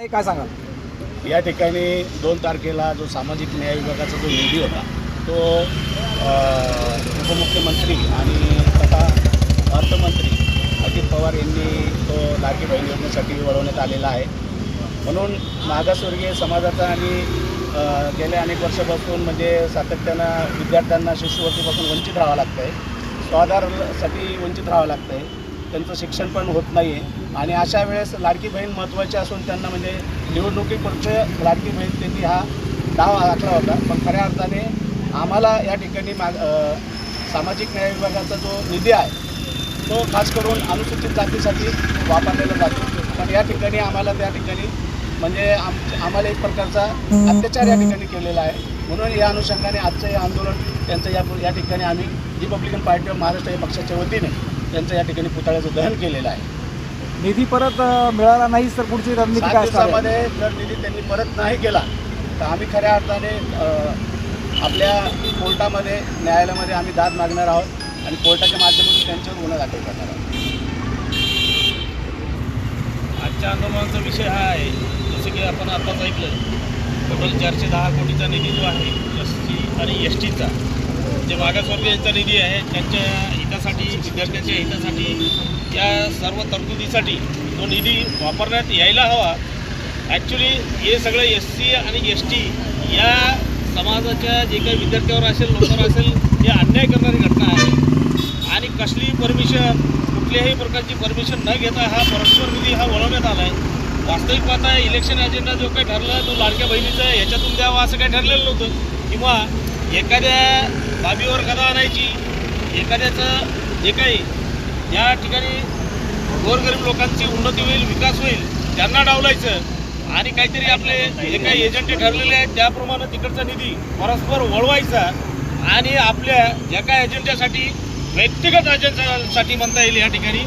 काय सांगा या ठिकाणी दोन तारखेला जो सामाजिक न्याय विभागाचा जो निधी होता तो उपमुख्यमंत्री आणि तथा अर्थमंत्री अजित पवार यांनी तो लाडकी बहीण योजनेसाठी वळवण्यात आलेला आहे. म्हणून मागासवर्गीय समाजाचा आणि गेल्या अनेक वर्षापासून म्हणजे सातत्यानं विद्यार्थ्यांना शिष्यवृत्तीपासून वंचित राहावं लागतं आहे स्वाधारसाठी वंचित राहावं लागतं आहे त्यांचं शिक्षण पण होत नाही आहे. आणि अशा वेळेस लाडकी बहीण महत्त्वाची असून त्यांना म्हणजे निवडणुकीपुरतं लाडकी बहीण त्यांनी हा डाव आखला होता. पण खऱ्या अर्थाने आम्हाला या ठिकाणी माग सामाजिक न्याय विभागाचा जो निधी आहे तो खास करून अनुसूचित जातीसाठी वापरलेला जातो. पण या ठिकाणी आम्हाला त्या ठिकाणी म्हणजे आम आम्हाला एक प्रकारचा अत्याचार या ठिकाणी केलेला आहे. म्हणून या अनुषंगाने आजचं हे आंदोलन त्यांचं या या ठिकाणी आम्ही रिपब्लिकन पार्टी ऑफ महाराष्ट्र या पक्षाच्या वतीने त्यांचं या ठिकाणी पुतळ्याचं दहन केलेलं आहे निधी परत मिळाला नाही तर पुढची रणनीती काय? दिवसामध्ये जर निधी त्यांनी परत नाही केला तर आम्ही खऱ्या अर्थाने आपल्या कोर्टामध्ये न्यायालयामध्ये आम्ही दाद मागणार आहोत आणि कोर्टाच्या माध्यमातून त्यांच्यावर गुन्हा दाखल करणार आहोत आजच्या आंदोलनाचा विषय हा आहे जसं की आपण आताच ऐकलं टोटल चारशे दहा कोटीचा निधी जो आहे एस टी आणि एस टीचा जे मागासवर्गीयांचा निधी आहे त्यांच्या हितासाठी विद्यार्थ्यांच्या हितासाठी या सर्व तरतुदीसाठी तो निधी वापरण्यात यायला हवा. ॲक्च्युली हे सगळं एस सी आणि एस टी या समाजाच्या जे काही विद्यार्थ्यावर असेल लोकांवर असेल हे अन्याय करणारी घटना आहे. आणि कसली परमिशन कुठल्याही प्रकारची परमिशन न घेता हा परस्पर निधी हा वळवण्यात आला आहे वास्तविक पाहता इलेक्शन अजेंडा जो काही ठरला तो लाडक्या बहिणीचा ह्याच्यातून द्यावा असं काही ठरलेलं नव्हतं. किंवा एखाद्या बाबीवर कदा आणायची एखाद्याचं जे काही या ठिकाणी गोरगरीब लोकांची उन्नती होईल विकास होईल त्यांना डावलायचं आणि काहीतरी आपले जे काही एजंटे ठरलेले आहेत त्याप्रमाणे तिकडचा निधी परस्पर वळवायचा आणि आपल्या ज्या काही एजंट्यासाठी व्यक्तिगत एजंटसाठी म्हणता येईल या ठिकाणी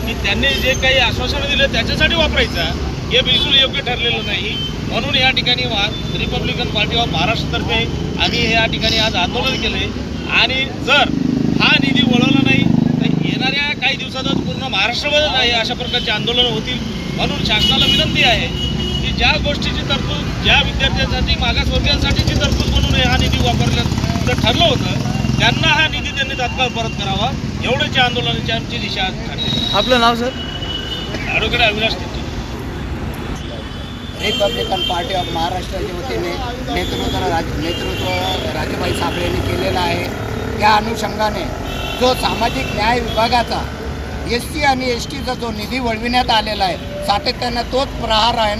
की त्यांनी जे काही आश्वासनं दिलं त्याच्यासाठी वापरायचा हे बिलकुल योग्य ठरलेलं नाही. म्हणून या ठिकाणी वा- रिपब्लिकन पार्टी ऑफ महाराष्ट्रतर्फे आम्ही या ठिकाणी आज आंदोलन केले आणि जर हा निधी वळवला नाही येणाऱ्या काही दिवसातच पूर्ण महाराष्ट्रभर आहे अशा प्रकारचे आंदोलन होतील म्हणून शासनाला विनंती आहे की ज्या गोष्टीची तरतूद ज्या विद्यार्थ्यांसाठी मागासवर्गीयांसाठीची तरतूद म्हणून हा निधी वापरण्याचं ठरलं होतं त्यांना हा निधी त्यांनी तात्काळ परत करावा. एवढंच या आंदोलनाची आमची दिशा ठरली. आपलं नाव sir? Advocate Avinash Republican Party of महाराष्ट्राच्या वतीने नेतृत्व राज नेतृत्व राजेबाई साबळे यांनी केलेलं आहे. या अनुषंगाने जो सामाजिक न्याय विभागाचा एस टी आणि एस टीचा जो निधी वळविण्यात आलेला आहे सातत्यानं तोच प्रहार आहे.